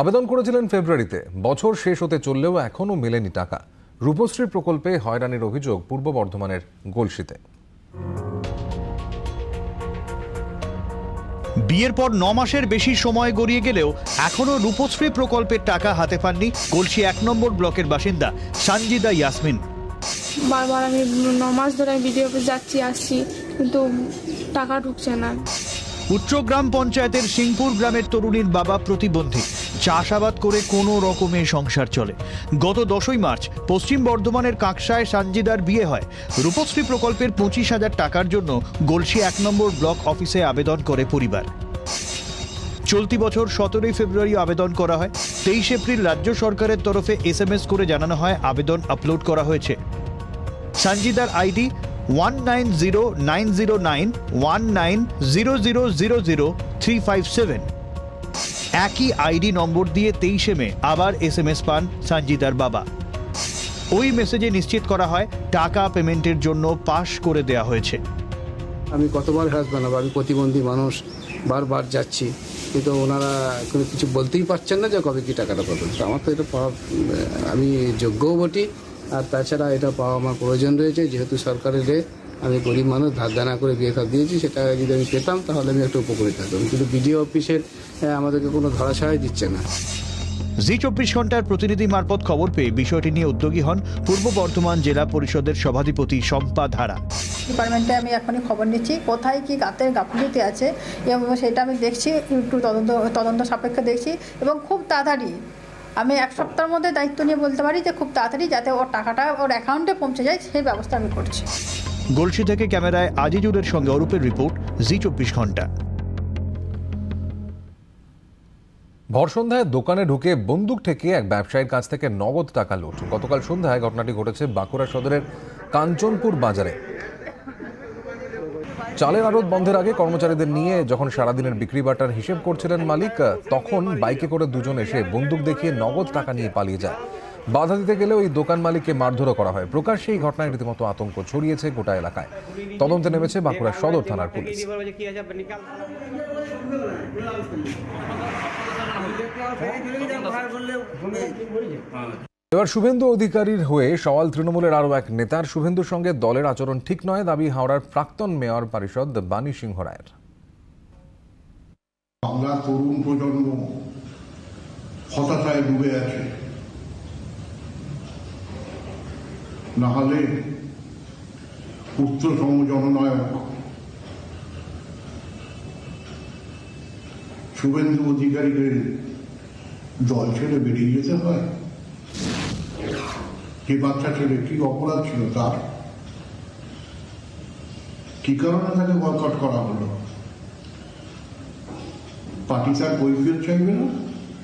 আবেদন করেছিলেন ফেব্রুয়ারিতে। বছর শেষ হতে চললেও এখনও মেলেনি টাকা। রূপশ্রী প্রকল্পে হয়রানির অভিযোগ পূর্ব বর্ধমানের গোলশিতে বিয়ের পর ন মাসের বেশি সময় গড়িয়ে গেলেও এখনও রূপশ্রী প্রকল্পের টাকা হাতে পাননি গলসি এক নম্বর ব্লকের বাসিন্দা সানজিদা ইয়াসমিন। বারবার আমি ন মাস ধরে আমি ভিডিও যাচ্ছি আসছি কিন্তু টাকা ঢুকছে না। উচ্চগ্রাম পঞ্চায়েতের সিংপুর গ্রামের তরুণীর বাবা প্রতিবন্ধী। চাষাবাদ করে কোনো রকমে সংসার চলে। গত দশই মার্চ পশ্চিম বর্ধমানের কাকসায় সানজিদার বিয়ে হয়। রূপশ্রী প্রকল্পের পঁচিশ হাজার টাকার জন্য গলসি এক নম্বর ব্লক অফিসে আবেদন করে পরিবার। চলতি বছর সতেরোই ফেব্রুয়ারি আবেদন করা হয়। তেইশ এপ্রিল রাজ্য সরকারের তরফে এস করে জানানো হয়, আবেদন আপলোড করা হয়েছে। সঞ্জিদার ID one nine zero nine zero nine one nine zero zero zero zero three five seven একই আইডি নম্বর দিয়ে তেইশে মে আবার এস এম এস পান সঞ্জিদার বাবা। ওই মেসেজে নিশ্চিত করা হয়, টাকা পেমেন্টের জন্য পাশ করে দেওয়া হয়েছে। আমি কতবার ঘাস বানাবো আমি প্রতিবন্ধী মানুষ, বারবার যাচ্ছি। কিন্তু ওনারা কোনো কিছু বলতেই পারছেন না যে কবে কি টাকাটা পাবেন। আমার তো এটা আমি যোগ্যও বটি। আর তাছাড়া এটা পাওয়া আমার প্রয়োজন রয়েছে যেহেতু সরকারের রে আমি গরিব মানুষ ধার দানা করে বিয়ে খাপ দিয়েছি সেটা যদি আমি পেতাম তাহলে আমি একটু উপকৃত হতাম কিন্তু বিডিও অফিসের আমাদেরকে কোনো ধরাশায় দিচ্ছে না। জি চব্বিশ ঘণ্টার প্রতিনিধি মারফত খবর পেয়ে বিষয়টি নিয়ে উদ্যোগী হন পূর্ব বর্ধমান জেলা পরিষদের সভাধিপতি শম্পা ধারা। ডিপার্টমেন্টে আমি এখনই খবর নিচ্ছি কোথায় কি গাতের গাফিলতি আছে এবং সেটা আমি দেখছি একটু তদন্ত তদন্ত সাপেক্ষে দেখছি এবং খুব তাড়াতাড়ি আমি এক সপ্তাহের মধ্যে দায়িত্ব নিয়ে বলতে পারি যে খুব তাড়াতাড়ি যাতে ওর টাকাটা ওর অ্যাকাউন্টে পৌঁছে যায় সেই ব্যবস্থা আমি করছি। গলসি থেকে ক্যামেরায় আজিজুরের সঙ্গে অরূপের রিপোর্ট জি চব্বিশ ঘণ্টা। ভর সন্ধ্যায় দোকানে ঢুকে বন্দুক ঠেকিয়ে এক ব্যবসায়ীর কাছ থেকে নগদ টাকা লুট। গতকাল সন্ধ্যায় ঘটনাটি ঘটেছে বাঁকুড়া সদরের কাঞ্চনপুর বাজারে। চালের আড়ত বন্ধের আগে কর্মচারীদের নিয়ে যখন সারাদিনের বিক্রি বাটার হিসেব করছিলেন মালিক, তখন বাইকে করে দুজন এসে বন্দুক দেখিয়ে নগদ টাকা নিয়ে পালিয়ে যায়। বাধা দিতে গেলে ওই দোকান মালিককে মারধরও করা হয়। প্রকাশ্যে এই ঘটনায় রীতিমতো আতঙ্ক ছড়িয়েছে গোটা এলাকায়। তদন্তে নেমেছে বাঁকুড়া সদর থানার পুলিশ। এবার শুভেন্দু অধিকারীর হয়ে সওয়াল তৃণমূলের আরও এক নেতার শুভেন্দুর সঙ্গে দলের আচরণ ঠিক নয় দাবি হাওড়ার প্রাক্তন মেয়র পরিষদ বাণী সিংহ রায়ের। আমরা তরুণ প্রজন্ম হতাশায় ডুবে আছে। না হলে উচ্চতম জননায়ক শুভেন্দু অধিকারীকে দল ছেড়ে বেরিয়ে যেতে হয়? যে বাচ্চা ছেলে কি অপরাধ ছিল তার? কি কারণে তাকে বয়কট করা হলো? পার্টি তার কৈফিয়ত চাইবে না?